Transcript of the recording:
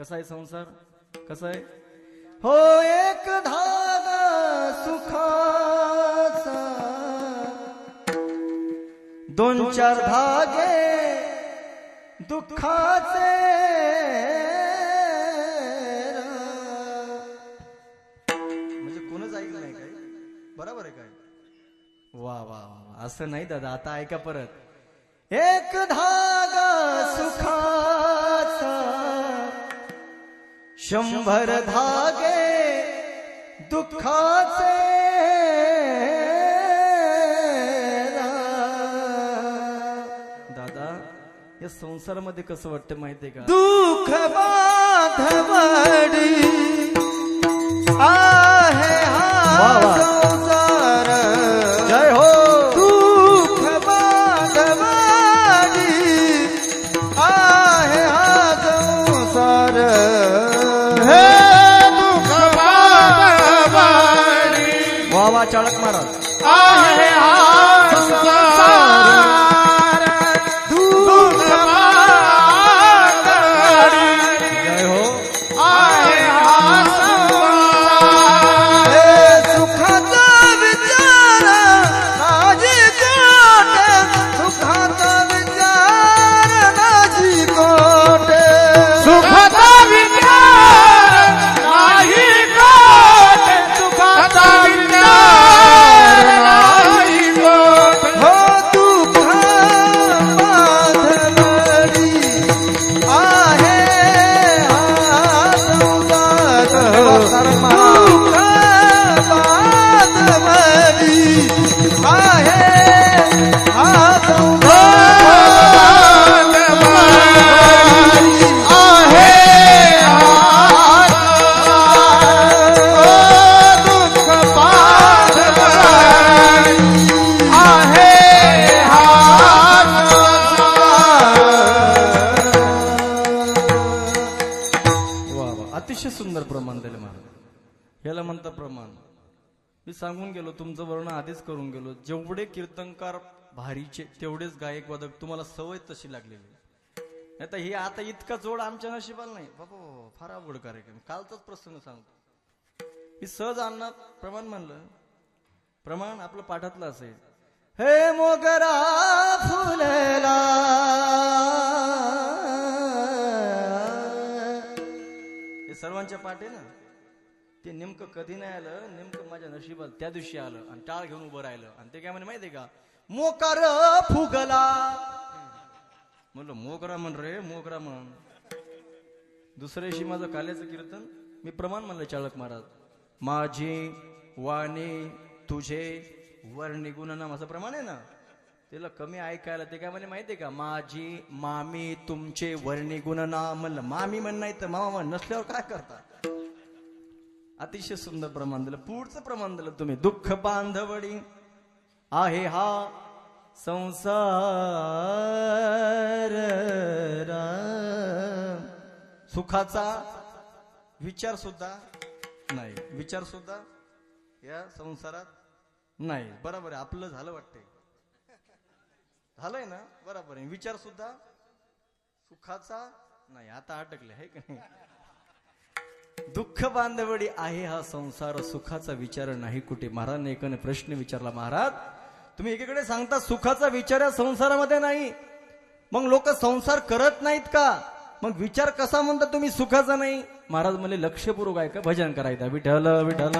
कसा आहे संसार? कसा आहे? हो एक धागा सुखाचा. दोन चार धागे दुःखाचे. म्हणजे कोणच ऐकलं नाही काय? बरोबर आहे काय? वा वा वा वा. असं नाही दादा आता ऐका परत. एक धागा सुखाचा. शंभर धागे दुःखाचे दादा या संसारामध्ये कसं वाटतं माहितीये का? दुःख बाधवडी वा वा चाळक महाराज वा वा अतिशय सुंदर याला म्हणता प्रमाण. मी सांगून गेलो तुमचं वर्णन आधीच करून गेलो. जेवढे कीर्तनकार भारीचे तेवढेच गायक वादक तुम्हाला सवय तशी लागलेली. नाही तर हे आता इतका जोड आमच्या नशिबाला नाही. बाबा फार आवड कार्यक्रम. कालचाच प्रसंग सांगतो. मी सहज आणणार प्रमाण म्हणलं. प्रमाण आपलं पाठातलं असेल. हे मोगरा फुलला. हे सर्वांच्या पाठ आहे ना ते नेमकं कधी नाही आलं नेमकं माझ्या नशिबात त्या दिवशी आलं आणि टाळ घेऊन उभं राहिलं. आणि ते काय म्हणे माहितीये का? मोकार फुगला. म्हणलं मोगरा म्हण रे मोकरा म्हण. दुसऱ्याशी माझं काल्याचं कीर्तन मी प्रमाण म्हणलं चाळक महाराज माझी वाणी तुझे वर्णी गुणनाम असं प्रमाण आहे ना? त्याला कमी ऐकायला ते काय म्हणे माहितीये का? माझी मामी तुमचे वर्णी गुणनाम म्हणलं मामी म्हण नाही तर मामा म्हण नसल्यावर काय करता? अतिशय सुंदर प्रमाण दिलं. पुढचं प्रमाण दिलं तुम्ही. दुःख बांधवडी आहे हा संसार. सुखाचा विचार सुद्धा नाही. विचार सुद्धा या संसारात नाही. बरोबर आहे. आपलं झालं वाटतंय. झालंय ना? बरोबर आहे. विचार सुद्धा सुखाचा नाही. आता अटकले आहे का नाही? दुःख बांधवडी आहे हा संसार सुखाचा विचार नाही कुठे. महाराजांनी एकाने प्रश्न विचारला महाराज तुम्ही एकीकडे सांगता सुखाचा विचार या संसारामध्ये नाही. मग लोक संसार करत नाहीत का? मग विचार कसा म्हणता तुम्ही सुखाचा नाही? महाराज म्हणजे लक्षपूर्वक का भजन करायचं विठल विठल